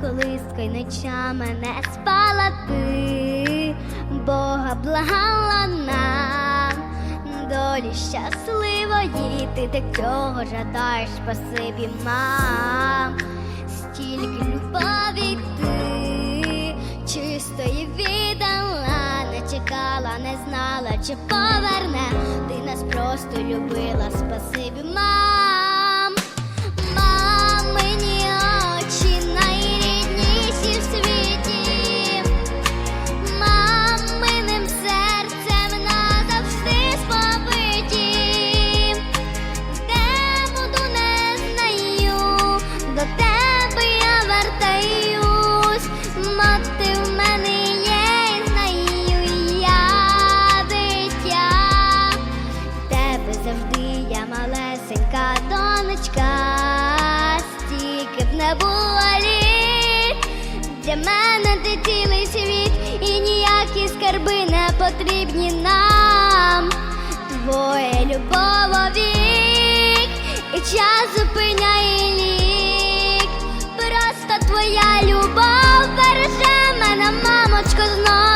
колиска й ночами не спала ти, Бога благала нам, долі щасливої, ти так цього жадаєш, спасибі, мам, стільки любові ти чистої віддала, не чекала, не знала, чи поверне, ти нас просто любила, спасибі, Зірочка стільки б не літ для мене ти цілий світ, і ніякі скарби не потрібні нам. Твоє любов вік, і час зупиняє лік. Просто твоя любов береже мене, мамочко, знову.